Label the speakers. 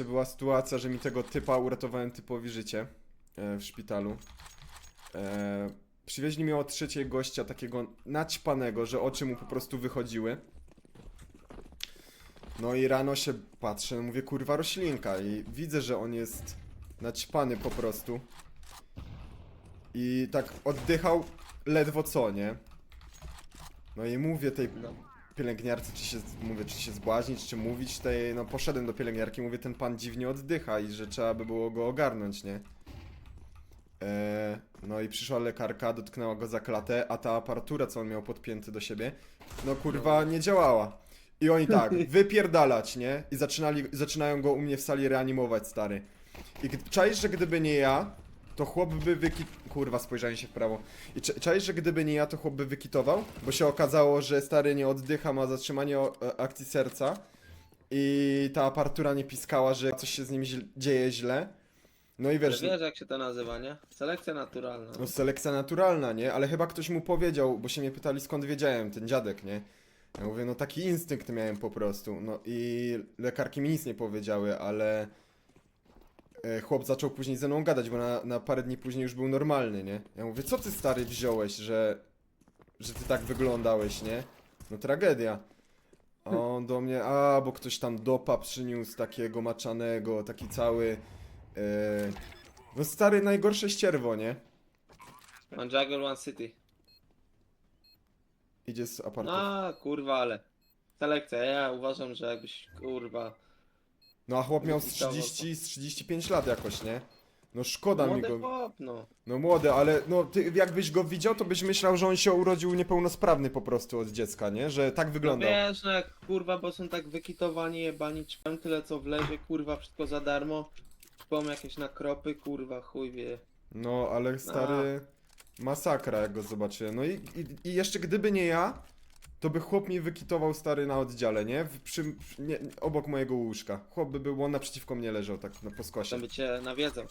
Speaker 1: Jeszcze była sytuacja, że mi tego typa uratowałem typowi życie e, w szpitalu. E, przywieźli mi o trzeciej gościa takiego naćpanego, że oczy mu po prostu wychodziły. No i rano się patrzę, mówię kurwa roślinka i widzę, że on jest naćpany po prostu. I tak oddychał ledwo co, nie? No i mówię tej
Speaker 2: No.
Speaker 1: Pielęgniarce, czy się, mówię, czy się zbłaźnić, czy mówić tej, no poszedłem do pielęgniarki, mówię, ten pan dziwnie oddycha i że trzeba by było go ogarnąć, nie? Eee, no i przyszła lekarka, dotknęła go za klatę, a ta aparatura, co on miał podpięty do siebie, no kurwa, nie działała. I oni tak, wypierdalać, nie? I zaczynali, zaczynają go u mnie w sali reanimować, stary. I czaisz, że gdyby nie ja, to chłop by wykit... Kurwa, spojrzałem się w prawo. I cza- czaisz, że gdyby nie ja, to chłop by wykitował? Bo się okazało, że stary nie oddycha, ma zatrzymanie e, akcji serca i ta aparatura nie piskała, że coś się z nim źle, dzieje źle. No i wiesz,
Speaker 2: wiesz jak się to nazywa, nie? Selekcja naturalna.
Speaker 1: no selekcja naturalna, nie? Ale chyba ktoś mu powiedział, bo się mnie pytali skąd wiedziałem, ten dziadek, nie? Ja mówię, no taki instynkt miałem po prostu. No i lekarki mi nic nie powiedziały, ale e, chłop zaczął później ze mną gadać, bo na, na parę dni później już był normalny, nie? Ja mówię, co ty stary wziąłeś, że, że ty tak wyglądałeś, nie? No tragedia. A on do mnie, a bo ktoś tam dopa przyniósł takiego maczanego, taki cały. E, no stary, najgorsze ścierwo, nie?
Speaker 2: One Jagger, One City.
Speaker 1: Idzie z apartu.
Speaker 2: A kurwa, ale. Selekcja, ja uważam, że jakbyś kurwa.
Speaker 1: No a chłop miał z
Speaker 2: Wykitował
Speaker 1: 30, z 35 lat jakoś, nie? No szkoda mi
Speaker 2: Młody
Speaker 1: go.
Speaker 2: chłop, no.
Speaker 1: No młody, ale no ty jakbyś go widział, to byś myślał, że on się urodził niepełnosprawny po prostu od dziecka, nie? Że tak
Speaker 2: No
Speaker 1: wyglądał.
Speaker 2: wiesz, no jak kurwa, bo są tak wykitowani, jebani, czpem tyle co wlezie, kurwa, wszystko za darmo. Czpą jakieś nakropy, kurwa, chuj wie.
Speaker 1: No, ale stary masakra jak go zobaczyłem. No i, i, i jeszcze gdyby nie ja, to by chłop mi wykitował stary na oddziale, nie? W, przy, nie obok mojego łóżka. Chłop by był, on naprzeciwko mnie leżał tak na poskosie.
Speaker 2: To by cię nawiedzał.